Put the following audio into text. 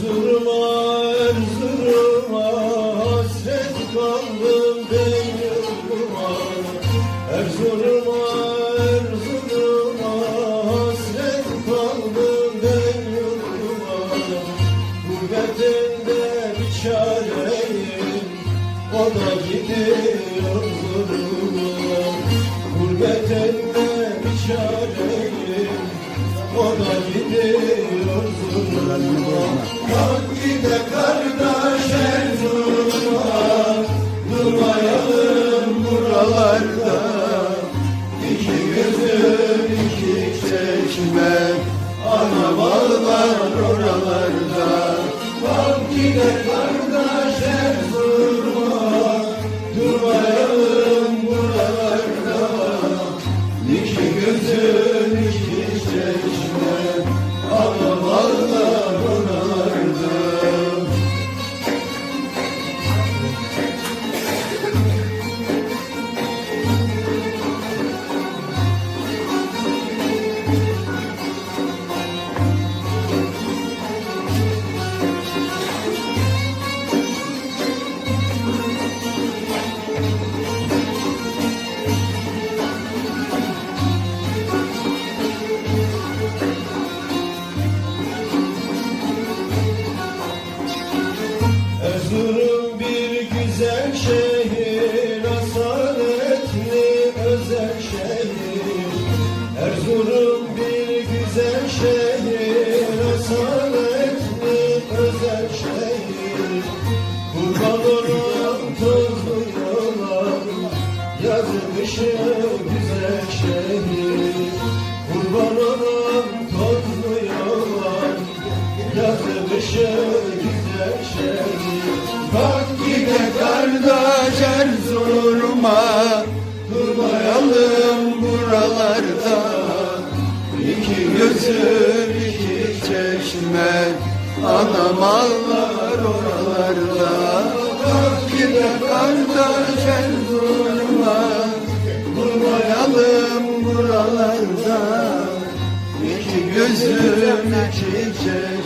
Erzurum'a, Erzurum'a hasret kaldım ben yurduma Erzurum'a, Erzurum'a hasret kaldım ben yurduma Bu bedende bir çareyim, o da gidiyor Erzurum'a Bu bedende bir çareyim o da gidiyor Erzurum'a Kalk gide buralarda İki gözüm iki çeşme Ana bağlar oralarda Kalk gide kardeş Erzurum bir güzel şehir, asaletli özel şehir. Erzurum bir güzel şehir, asaletli özel şehir. Kurban olan tozlu yollar, yazı kışı güzel şehir. Kurban olan tozlu yollar, yazı kışı güzel Bak gide kardeş Erzurum'a. Durmayalım buralarda. İki gözüm iki çeşme. Anam ağlar oralarda. Bak gide kardeş Erzurum'a. Durmayalım buralarda. İki gözüm iki çeşme